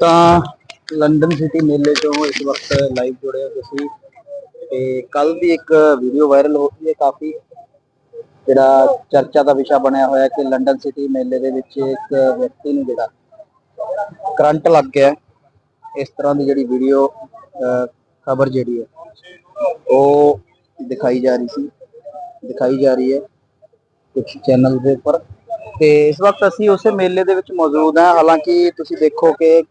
ਤਾਂ London city ਮੇਲੇ ਤੋਂ ਇਸ ਵਕਤ ਲਾਈਵ ਜੁੜੇ ਹੋ ਤੁਸੀਂ ਤੇ ਕੱਲ ਦੀ ਇੱਕ ਵੀਡੀਓ ਵਾਇਰਲ ਹੋ ਰਹੀ ਹੈ ਕਾਫੀ, ਜਿਹੜਾ ਚਰਚਾ ਦਾ ਵਿਸ਼ਾ ਬਣਿਆ ਹੋਇਆ ਕਿ ਲੰਡਨ ਸਿਟੀ ਮੇਲੇ ਦੇ ਵਿੱਚ ਇੱਕ ਵਿਅਕਤੀ ਨੂੰ ਜਿਹੜਾ ਕਰੰਟ ਲੱਗ ਗਿਆ ਇਸ ਤਰ੍ਹਾਂ ਦੀ ਜਿਹੜੀ ਵੀਡੀਓ ਖਬਰ ਜਿਹੜੀ ਹੈ, ਉਹ ਦਿਖਾਈ ਜਾ ਰਹੀ ਸੀ, ਦਿਖਾਈ ਜਾ ਰਹੀ ਹੈ ਕੁਝ ਚੈਨਲ ਦੇ ਉੱਪਰ। ਤੇ ਇਸ ਵਕਤ ਅਸੀਂ ਉਸੇ ਮੇਲੇ ਦੇ ਵਿੱਚ ਮੌਜੂਦ ਹਾਂ ਹਾਲਾਂਕਿ ਤੁਸੀਂ ਦੇਖੋ ਕਿ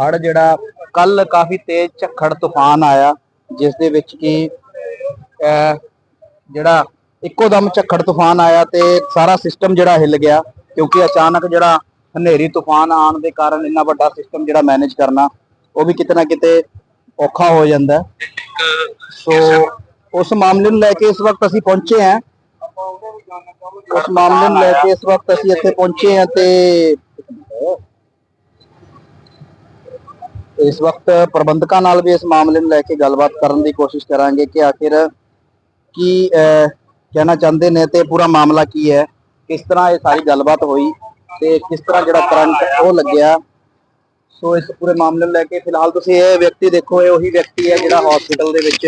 ਹੜ ਜਿਹੜਾ ਕੱਲ ਕਾਫੀ ਤੇਜ਼ ਝੱਖੜ ਤੂਫਾਨ ਆਇਆ ਜਿਸ ਦੇ ਵਿੱਚ ਕਿ ਜਿਹੜਾ ਇੱਕੋ ਦਮ ਝੱਖੜ ਤੂਫਾਨ ਆਇਆ ਤੇ ਸਾਰਾ ਸਿਸਟਮ ਜਿਹੜਾ ਹਿੱਲ ਗਿਆ ਕਿਉਂਕਿ ਅਚਾਨਕ ਜਿਹੜਾ ਹਨੇਰੀ ਤੂਫਾਨ ਆਉਣ ਦੇ ਕਾਰਨ ਇੰਨਾ ਵੱਡਾ ਸਿਸਟਮ ਜਿਹੜਾ ਮੈਨੇਜ ਕਰਨਾ ਉਹ ਵੀ ਕਿਤੇ ਨਾ ਕਿਤੇ ਔਖਾ ਹੋ ਜਾਂਦਾ। ਸੋ ਉਸ ਮਾਮਲੇ ਨੂੰ ਲੈ ਕੇ ਇਸ ਵਕਤ ਅਸੀਂ ਪਹੁੰਚੇ ਹਾਂ ਉਸ ਮਾਮਲੇ ਨੂੰ ਲੈ ਕੇ ਇਸ ਵਕਤ ਅਸੀਂ ਇੱਥੇ ਪਹੁੰਚੇ ਹਾਂ ਤੇ ਇਸ ਵਕਤ ਪ੍ਰਬੰਧਕਾਂ ਨਾਲ ਵੀ ਇਸ ਮਾਮਲੇ ਨੂੰ ਲੈ ਕੇ ਗੱਲਬਾਤ ਕਰਨ ਦੀ ਕੋਸ਼ਿਸ਼ ਕਰਾਂਗੇ ਕਿ ਆਖਿਰ ਕੀ ਕਹਿਣਾ ਚਾਹੁੰਦੇ ਨੇ ਤੇ ਪੂਰਾ ਮਾਮਲਾ ਕੀ ਹੈ, ਕਿਸ ਤਰ੍ਹਾਂ ਇਹ ਸਾਰੀ ਗੱਲਬਾਤ ਹੋਈ ਤੇ ਕਿਸ ਤਰ੍ਹਾਂ ਜਿਹੜਾ ਕਰੰਟ ਉਹ ਲੱਗਿਆ। ਸੋ ਇਸ ਪੂਰੇ ਮਾਮਲੇ ਨੂੰ ਲੈ ਕੇ ਫਿਲਹਾਲ ਤੁਸੀਂ ਇਹ ਵਿਅਕਤੀ ਦੇਖੋ, ਇਹ ਉਹੀ ਵਿਅਕਤੀ ਹੈ ਜਿਹੜਾ ਹਸਪੀਟਲ ਦੇ ਵਿੱਚ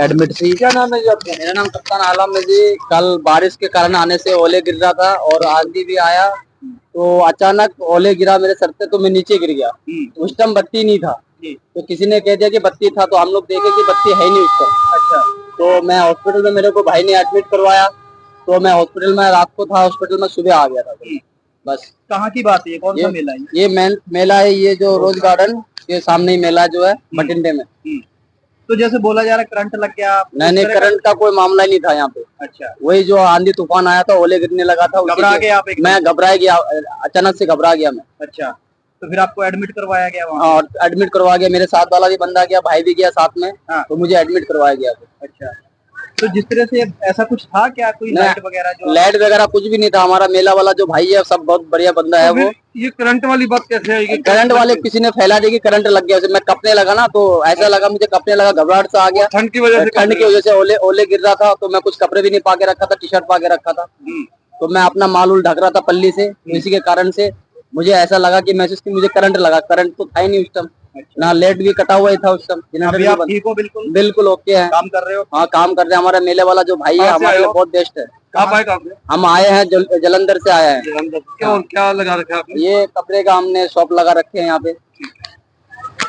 एडमिट थी। क्या नाम है जी आपका? मेरा नाम कप्तान आलम है जी। कल बारिश के कारण आने से ओले गिर रहा था और आंधी भी आया। तो अचानक ओले गिरा मेरे सर पे तो मैं नीचे गिर गया। हम्म। तो उस टाइम बत्ती नहीं था। तो किसी ने कह दिया कि बत्ती था तो हम लोग देखे कि बत्ती है नहीं उस टाइम अच्छा। तो मैं हॉस्पिटल में मेरे को भाई ने एडमिट करवाया। तो मैं हॉस्पिटल में रात को था हॉस्पिटल में सुबह आ गया था। हम्म। बस। कहाँ की बात है? कौन ये, सा मेला है? ये मेला है ये जो रोज गार्डन के सामने ही मेला जो है हम्म। मटिंडे में। तो जैसे बोला जा रहा है करंट लग गया नहीं नहीं करंट का कोई मामला ही नहीं था यहाँ पे। अच्छा। वही जो आंधी तूफ़ान आया था ओले गिरने लगा था घबरा गया आप मैं घबरा गया अचानक से घबरा गया मैं। अच्छा तो फिर आपको एडमिट करवाया गया वहाँ? और एडमिट करवा गया मेरे साथ वाला भी बंदा गया भाई भी गया साथ में हाँ। तो मुझे एडमिट करवाया गया। अच्छा। तो जिस तरह से ऐसा कुछ था क्या? कोई लाइट वगैरह जो लाइट वगैरह कुछ भी नहीं था। हमारा मेला वाला जो भाई है सब बहुत बढ़िया बंदा है वो। ये करंट वाली बात कैसे आएगी करंट वाले किसी ने फैला दी कि करंट लग गया। मैं कपने लगा ना तो ऐसा लगा मुझे कपने लगा घबराहट सा आ गया। ठंड की वजह से ठंड की वजह से ओले ओले गिर रहा था तो मैं कुछ कपड़े भी नहीं पा के रखा था टी शर्ट पा के रखा था। तो मैं अपना माल उल ढक रहा था पल्ली से इसी के कारण से मुझे ऐसा लगा कि महसूस की मुझे करंट लगा। करंट तो था ही नहीं उस टाइम ना लाइट भी कटा हुआ ही था उस टाइम जनरेटर अभी भी आप बंद- ठीक हो बिल्कुल बिल्कुल ओके है काम कर रहे हो हाँ काम कर रहे हैं हमारा मेले वाला जो भाई है कहाँ से हमारे आए लिए हो? बहुत बेस्ट है कहाँ आए कहाँ से हम आए हैं जल, जलंधर से आए हैं जलंधर क्या क्या लगा रखा है आपने ये कपड़े का हमने शॉप लगा रखे हैं यहाँ पे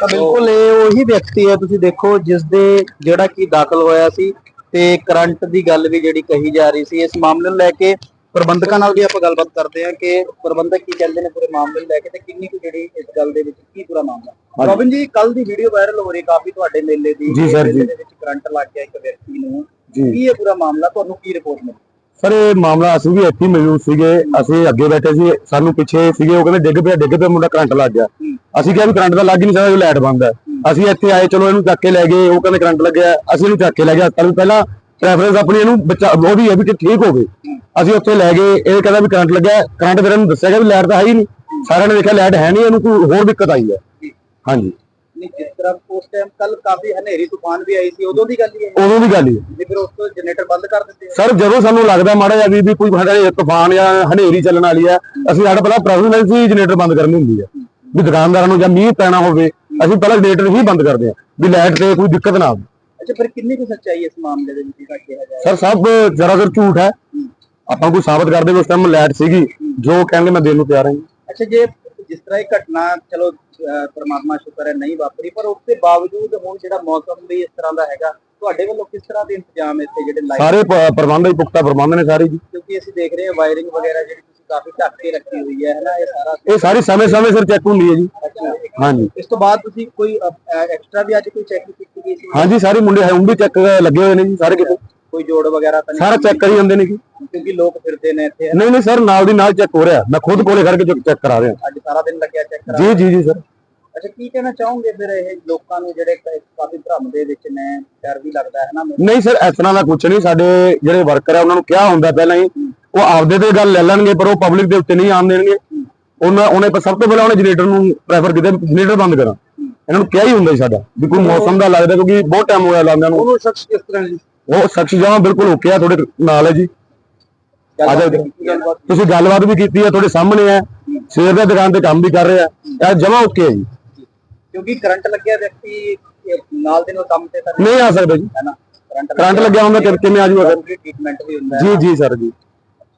ਤਾਂ ਬਿਲਕੁਲ ਇਹ ਉਹੀ ਵਿਅਕਤੀ ਹੈ ਤੁਸੀਂ ਦੇਖੋ ਜਿਸ ਦੇ ਜਿਹੜਾ ਕਿ ਦਾਖਲ ਹੋਇਆ ਸੀ ਤੇ ਕਰੰਟ ਦੀ ਗੱਲ ਵੀ ਜਿਹੜੀ ਕਹੀ ਜਾ ਰਹੀ ਸੀ ਇਸ ਮਾਮਲੇ ਨੂੰ ਲੈ ਕੇ ਪ੍ਰਬੰਧਕਾਂ ਨਾਲ ਵੀ ਆਪਾਂ ਗੱਲਬਾਤ ਕਰਦੇ ਹਾਂ ਕਿ ਪ੍ਰਬੰਧਕ ਕੀ ਕਹਿੰਦੇ ਨੇ ਪੂਰੇ ਮਾਮਲੇ ਨੂੰ ਲੈ ਕੇ ਤੇ ਕਿੰਨੀ ਕੁ ਜਿਹੜੀ ਇਸ ਗੱਲ ਦੇ ਵਿੱਚ ਕੀ ਪੂਰਾ ਮਾਮਲਾ ਰੋਬਿਨ ਜੀ ਕੱਲ ਦੀ ਵੀਡੀਓ ਵਾਇਰਲ ਹੋ ਰਹੀ ਕਾਫੀ ਤੁਹਾਡੇ ਮੇਲੇ ਦੀ ਜੀ ਸਰ, ਜੀ। ਦੇ ਵਿੱਚ ਕਰੰਟ ਲੱਗ ਗਿਆ ਇੱਕ ਵਿਅਕਤੀ ਨੂੰ। ਕੀ ਇਹ ਪੂਰਾ ਮਾਮਲਾ ਤੁਹਾਨੂੰ ਕੀ ਰਿਪੋਰਟ ਮਿਲੀ? ਸਰ ਇਹ ਮਾਮਲਾ ਅਸੀਂ ਵੀ ਇੱਥੇ ਮੌਜੂਦ ਸੀਗੇ ਅਸੀਂ ਅੱਗੇ ਬੈਠੇ ਸੀ ਸਾਨੂੰ ਪਿੱਛੇ ਸੀਗੇ ਉਹ ਕਹਿੰਦੇ ਡਿੱਗ ਪਿਆ ਡਿੱਗ ਪਿਆ ਮੁੰਡਾ ਕਰੰਟ ਲੱਗ ਗਿਆ। ਅਸੀਂ ਕਿਹਾ ਵੀ ਕਰੰਟ ਤਾਂ ਲੱਗ ਹੀ ਨਹੀਂ ਸਕਦਾ ਜੋ ਲਾਈਟ ਬੰਦ ਹੈ। ਅਸੀਂ ਇੱਥੇ ਆਏ ਚਲੋ ਇਹਨੂੰ ਚੱਕ ਕੇ ਲੈ ਗਏ ਉਹ ਕਹਿੰਦੇ ਕਰੰਟ ਲੱਗਿਆ ਅਸੀਂ ਇਹਨੂੰ ਚੱਕ ਕੇ ਲੈ ਗਏ ਹਸਪਤਾਲ ਪਹਿਲਾਂ ਪ੍ਰੈਫਰੈਂਸ ਆਪਣੀ ਇਹਨੂੰ ਬੱਚਾ ਉਹਦੀ ਹੈ ਵੀ ਕਿ ਠੀਕ ਹੋਵੇ। ਅਸੀਂ ਉੱਥੇ ਲੈ ਗਏ ਇਹ ਕਹਿੰਦਾ ਵੀ ਕਰੰਟ ਲੱਗਿਆ ਕਰੰਟ ਫਿਰ ਇਹਨੂੰ ਦੱਸਿਆ ਗਿਆ ਵੀ ਲਾਈਟ ਤਾਂ ਹੈ ਹੀ ਨਹੀਂ। ਸਾਰਿਆਂ ਨੇ ਦੇਖਿਆ ਲਾਈਟ ਹੈ ਨਹੀਂ ਇਹਨੂੰ ਕੋਈ ਹੋਰ ਦਿੱਕਤ ਆਈ ਹੈ। ਹਾਂਜੀ। ਨਹੀਂ ਜਿਸ ਤਰ੍ਹਾਂ ਉਸ ਟਾਈਮ ਕੱਲ ਕਾਫੀ ਹਨੇਰੀ ਤੂਫਾਨ ਵੀ ਆਈ ਸੀ ਉਦੋਂ ਦੀ ਗੱਲ ਹੀ ਹੈ। ਉਦੋਂ ਦੀ ਗੱਲ ਹੀ ਹੈ। ਜੀ ਫਿਰ ਉਸ ਤੋਂ ਜਨਰੇਟਰ ਬੰਦ ਕਰ ਦਿੱਤੇ। ਸਰ ਜਦੋਂ ਸਾਨੂੰ ਲੱਗਦਾ ਮਾੜਾ ਜਿਹਾ ਵੀ ਵੀ ਕੋਈ ਸਾਡੇ ਤੂਫਾਨ ਜਾਂ ਹਨੇਰੀ ਚੱਲਣ ਵਾਲੀ ਹੈ ਅਸੀਂ ਸਾਡਾ ਪਹਿਲਾਂ ਹੀ ਜਨਰੇਟਰ ਬੰਦ ਕਰਨੀ ਹੁੰਦੀ ਹੈ। ਵੀ ਦੁਕਾਨਦਾਰਾਂ ਨੂੰ ਜਾਂ ਮੀਂਹ ਪੈਣਾ ਹੋਵੇ ਅਸੀਂ ਪਹਿਲਾਂ ਜਨਰੇਟਰ ਹੀ ਬੰਦ ਕਰਦੇ ਹਾਂ ਵੀ ਲਾਈਟ ਤੇ ਕੋਈ ਦਿੱਕਤ ਨਾ ਆਵੇ। ਅੱਛਾ ਫਿਰ ਕਿੰਨੀ ਕੁ ਸੱਚਾਈ ਇਸ ਮਾਮਲੇ ਦੇ ਵਿੱਚ ਜਿਹੜਾ ਕਿਹਾ ਜਾਏ ਸਰ ਸਭ ਜ਼ਰਾਜ਼ਰ ਝੂਠ ਹੈ। ਆਪਾਂ ਕੋਈ ਸਾਬਤ ਕਰਦੇ ਉਸ ਟਾਈਮ ਲਾਈਟ ਸੀਗੀ ਜੋ ਕਹਿਣਗੇ ਮੈਂ ਦੇਣ ਨੂੰ ਤਿਆਰ ਹਾਂ। ਜੀ। ਅੱਛਾ ਜੇ ਜਿਸ ਤਰ੍ਹਾਂ ਇਹ ਘਟਨਾ ਚਲੋ ਪ੍ਰਮਾਤਮਾ ਸ਼ੁਕਰ ਹੈ ਨਹੀਂ ਵਾਪਰੀ ਪਰ ਉਸ ਦੇ ਬਾਵਜੂਦ ਹੁਣ ਜਿਹੜਾ ਮੌਸਮ ਵੀ ਇਸ ਤਰ੍ਹਾਂ ਦਾ ਹੈਗਾ ਤੁਹਾਡੇ ਵੱਲੋਂ ਕਿਸ ਤਰ੍ਹਾਂ ਦੇ ਇੰਤਜ਼ਾਮ ਇੱਥੇ ਜਿਹੜੇ ਲਾਈਟ ਸਾਰੇ ਪ੍ਰਬੰਧ ਹੀ ਪੁਖਤਾ ਪ੍ਰਬੰਧ ਨੇ ਸਾਰੇ ਜੀ। ਕਿਉਂਕਿ ਅਸੀਂ ਦੇਖ ਰਹੇ ਹਾਂ ਵਾਇਰਿੰਗ ਵਗੈਰਾ ਜਿਹੜੀ ਕਾਫੀ ਢੱਕ ਕੇ ਰੱਖੀ ਹੋਈ ਹੈ ਹਨਾ? ਇਹ ਸਾਰਾ ਇਹ ਸਾਰੀ ਸਮੇਂ ਸਮੇਂ ਸਿਰ ਚੈੱਕ ਹੁੰਦੀ ਹੈ ਜੀ। ਅੱਛਾ। ਹਾਂਜੀ। ਇਸ ਤੋਂ ਬਾਅਦ ਤੁਸੀਂ ਕੋਈ ਐਕਸਟਰਾ ਵੀ ਅੱਜ ਕੋਈ ਚੈੱਕ ਕੀਤੀ ਗਈ ਸੀ? ਹਾਂਜੀ ਸਾਰੇ ਮੁੰਡੇ ਹੈ ਉਹ ਵੀ ਚੈੱਕ ਲੱਗੇ ਹੋਏ ਨੇ ਜੀ ਸਾਰੇ ਕਿਤੇ। ਕੋਈ ਜੋੜ ਵਗੈਰਾ ਤਾਂ ਨਹੀਂ ਸਾਰਾ ਚੈੱਕ ਕਰੀ ਜਾਂਦੇ ਨੇ ਜੀ। ਕਿਉਂਕਿ ਲੋਕ ਫਿਰਦੇ ਨੇ ਇੱਥੇ ਨਹੀਂ ਨਹੀਂ ਸਰ ਨਾਲ ਦੀ ਨਾਲ ਚੈੱਕ ਹੋ ਰਿਹਾ। ਮੈਂ ਖੁਦ ਕੋਲੇ ਖੜ ਕੇ ਚੈੱਕ ਕਰਾ ਰਿਹਾ। ਅੱਜ ਸਾਰਾ ਦਿਨ ਲੱਗਿਆ ਚੈੱਕ ਕਰਾ ਜੀ ਜੀ ਜੀ ਸਰ। ਅੱਛਾ ਕੀ ਕਹਿਣਾ ਚਾਹੋਗੇ ਫਿਰ ਇਹ ਲੋਕਾਂ ਨੂੰ ਜਿਹੜੇ ਕ- ਕਾਫੀ ਭਰਮ ਦੇ ਵਿੱਚ ਨੇ ਡਰ ਵੀ ਲੱਗਦਾ ਹੈ ਨਾ? ਨਹੀਂ ਸਰ ਇਸ ਤਰ੍ਹਾਂ ਦਾ ਕੁਝ ਨਹੀਂ। ਸਾਡੇ ਜਿਹੜੇ ਵਰਕਰ ਆ ਉਹਨਾਂ ਨੂੰ ਕਿਹਾ ਹੁੰਦਾ ਪਹਿਲਾਂ ਹੀ ਉਹ ਆਪਦੇ ਤੇ ਗੱਲ ਲੈ ਲੈਣਗੇ ਪਰ ਉਹ ਪਬਲਿਕ ਦੇ ਉੱਤੇ ਨਹੀਂ ਆਉਣ ਦੇਣਗੇ। ਉਹਨਾਂ ਉਹਨੇ ਸਭ ਤੋਂ ਪਹਿਲਾਂ ਉਹਨੇ ਜਨਰੇਟਰ ਨੂੰ ਪ੍ਰੈਫਰ ਕੀਤਾ ਜਨਰੇਟਰ ਬੰਦ ਕਰਾਂ। ਇਹਨਾਂ ਨੂੰ ਕਿਹਾ ਹੀ ਹੁੰਦਾ ਸੀ ਸਾਡਾ ਵੀ ਕੋਈ ਮੌਸਮ ਦਾ ਲੱਗਦਾ ਕਿਉਂਕਿ ਬਹੁਤ ਟਾਈਮ ਹੋ ਗਿਆ ਨੂੰ। ਉਹਨੂੰ ਸ਼ਖਸ ਕਿਸ ਤਰ੍ਹਾਂ ਜੀ? ਉਹ ਸਖਸ਼ ਜਮਾ ਬਿਲਕੁਲ ਓਕੇ ਆ ਤੁਹਾਡੇ ਨਾਲ ਹੈ ਜੀ। ਤੁਸੀਂ ਗੱਲਬਾਤ ਵੀ ਕੀਤੀ ਹੈ ਤੁਹਾਡੇ ਸਾਹਮਣੇ ਹੈ। ਸਵੇਰ ਦੇ ਦੁਕਾਨ ਤੇ ਕੰਮ ਵੀ ਕਰ ਰਿਹਾ। ਇਹ ਜਮਾ ਓਕੇ ਹੈ ਜੀ। ਕਿਉਂਕਿ ਕਰੰਟ ਲੱਗਿਆ ਵਿਅਕਤੀ ਨਾਲ ਦੇ ਨਾਲ ਕੰਮ ਤੇ ਤਾਂ ਨਹੀਂ ਆ ਸਕਦਾ ਜੀ। ਕਰੰਟ ਲੱਗਿਆ ਹੁੰਦਾ ਕਿਵੇਂ ਆ ਜੂਗਾ ਫਿਰ ਟ੍ਰੀਟਮੈਂਟ ਵੀ ਹੁੰਦਾ ਹੈ ਜੀ ਜੀ ਸਰ ਜੀ।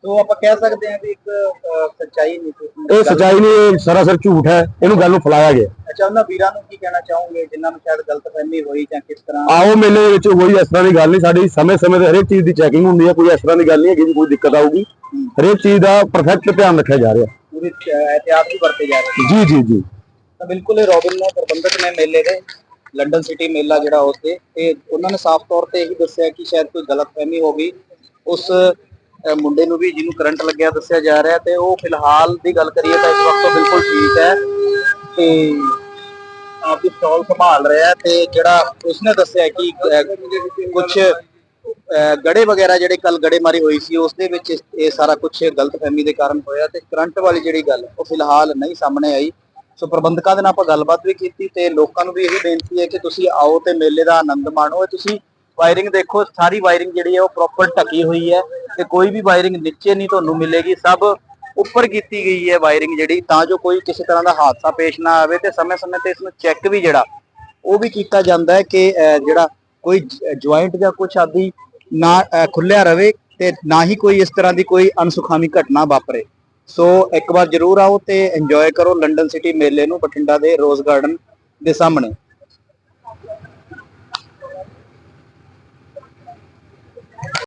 ਤੋਂ ਆਪਾਂ ਕਹਿ ਸਕਦੇ ਹਾਂ ਵੀ ਇੱਕ ਅਹ, ਸੱਚਾਈ ਨਹੀਂ ਇਹ ਸਚਾਈ ਨਹੀਂ ਇਹ ਸਰਾਸਰ ਝੂਠ ਹੈ ਇਹਨੂੰ ਗੱਲ ਨੂੰ ਫੈਲਾਇਆ ਗਿਆ। ਅੱਛਾ ਉਹਨਾਂ ਵੀਰਾਂ ਨੂੰ ਕੀ ਕਹਿਣਾ ਚਾਹੋਗੇ ਜਿਨ੍ਹਾਂ ਨੂੰ ਸ਼ਾਇਦ ਗਲਤਫਹਿਮੀ ਹੋਈ ਜਾਂ ਕਿਸ ਤਰ੍ਹਾਂ? ਆਓ ਮੇਲੇ ਦੇ ਵਿੱਚ ਕੋਈ ਇਸ ਤਰ੍ਹਾਂ ਦੀ ਗੱਲ ਨਹੀਂ ਸਾਡੀ ਸਮੇਂ ਸਮੇਂ ਤੇ ਹਰੇਕ ਚੀਜ਼ ਦੀ ਚੈਕਿੰਗ ਹੁੰਦੀ ਹੈ ਕੋਈ ਇਸ ਤਰ੍ਹਾਂ ਦੀ ਗੱਲ ਨਹੀਂ ਹੈਗੀ ਵੀ ਕੋਈ ਦਿੱਕਤ ਆਊਗੀ। ਹਰੇਕ ਚੀਜ਼ ਦਾ ਪਰਫੈਕਟ ਧਿਆਨ ਰੱਖਿਆ ਜਾ ਰਿਹਾ। ਪੂਰੀ ਅਹ, ਵੀ ਵਰਤੇ ਜਾ ਰਹੇ ਜੀ ਜੀ ਜੀ। ਤਾਂ ਬਿਲਕੁਲ ਇਹ ਰੋਬਿਨ ਨੇ ਪ੍ਰਬੰਧਕ ਨੇ ਮੇਲੇ ਦੇ ਲੰਡਨ ਸਿਟੀ ਮੇਲਾ ਜਿਹੜਾ ਉੱਥੇ ਤੇ ਉਹਨਾਂ ਨੇ ਸਾਫ਼ ਤੌਰ ਤੇ ਇਹੀ ਦੱਸਿਆ ਕਿ ਸ਼ਾਇਦ ਕੋਈ ਗਲਤਫਹਿਮੀ ਹੋ ਗਈ। ਉਸ ਮੁੰਡੇ ਨੂੰ ਵੀ ਜਿਹਨੂੰ ਕਰੰਟ ਲੱਗਿਆ ਦੱਸਿਆ ਜਾ ਰਿਹਾ ਤੇ ਉਹ ਫਿਲਹਾਲ ਦੀ ਗੱਲ ਕਰੀਏ ਤਾਂ ਇਸ ਵਕਤ ਬਿਲਕੁਲ ਠੀਕ ਹੈ ਤੇ ਆਪਦੀ ਸਟਾਲ ਸੰਭਾਲ ਰਿਹਾ ਤੇ ਜਿਹੜਾ ਉਸਨੇ ਦੱਸਿਆ ਕਿ ਕੁਝ ਗੜੇ ਵਗੈਰਾ ਜਿਹੜੇ ਕੱਲ ਗੜੇਮਾਰੀ ਹੋਈ ਸੀ ਉਸ ਦੇ ਵਿੱਚ ਇਹ ਸਾਰਾ ਕੁਝ ਗਲਤਫਹਿਮੀ ਦੇ ਕਾਰਨ ਹੋਇਆ ਤੇ ਕਰੰਟ ਵਾਲੀ ਜਿਹੜੀ ਗੱਲ ਉਹ ਫਿਲਹਾਲ ਨਹੀਂ ਸਾਹਮਣੇ ਆਈ। ਸੋ ਪ੍ਰਬੰਧਕਾਂ ਦੇ ਨਾਲ ਆਪਾਂ ਗੱਲਬਾਤ ਵੀ ਕੀਤੀ ਤੇ ਲੋਕਾਂ ਨੂੰ ਵੀ ਇਹੀ ਬੇਨਤੀ ਹੈ ਕਿ ਤੁਸੀਂ ਆਓ ਤੇ ਮੇਲੇ ਦਾ ਆਨੰਦ ਮਾਣੋ ਇਹ ਤੁਸੀਂ ਵਾਇਰਿੰਗ ਦੇਖੋ, ਸਾਰੀ ਵਾਇਰਿੰਗ ਜਿਹੜੀ ਹੈ ਉਹ ਪ੍ਰੋਪਰ ਢਕੀ ਹੋਈ ਹੈ ਤੇ ਕੋਈ ਵੀ ਵਾਇਰਿੰਗ ਨੀਚੇ ਨਹੀਂ ਤੁਹਾਨੂੰ ਮਿਲੇਗੀ। ਸਭ ਉੱਪਰ ਕੀਤੀ ਗਈ ਹੈ ਵਾਇਰਿੰਗ ਜਿਹੜੀ, ਤਾਂ ਜੋ ਕੋਈ ਕਿਸੇ ਤਰ੍ਹਾਂ ਦਾ ਹਾਦਸਾ ਪੇਸ਼ ਨਾ ਆਵੇ ਤੇ ਸਮੇਂ-ਸਮੇਂ ਤੇ ਇਸ ਨੂੰ ਚੈੱਕ ਵੀ ਜਿਹੜਾ, ਉਹ ਵੀ ਕੀਤਾ ਜਾਂਦਾ ਹੈ ਕਿ ਜਿਹੜਾ ਕੋਈ ਜੁਆਇੰਟ ਜਾਂ ਕੁਝ ਆਦਿ ਨਾ ਖੁੱਲਿਆ ਰਵੇ ਤੇ ਨਾ ਹੀ ਕੋਈ ਇਸ ਤਰ੍ਹਾਂ ਦੀ ਕੋਈ ਅਨਸੁਖਾਵੀ ਘਟਨਾ ਵਾਪਰੇ। ਸੋ ਇੱਕ ਵਾਰ ਜਰੂਰ ਆਓ ਤੇ ਇੰਜੋਏ ਕਰੋ ਲੰਡਨ ਸਿਟੀ ਮੇਲੇ ਨੂੰ ਬਠਿੰਡਾ ਦੇ ਰੋਜ਼ ਗਾਰਡਨ ਦੇ ਸਾਹਮਣੇ।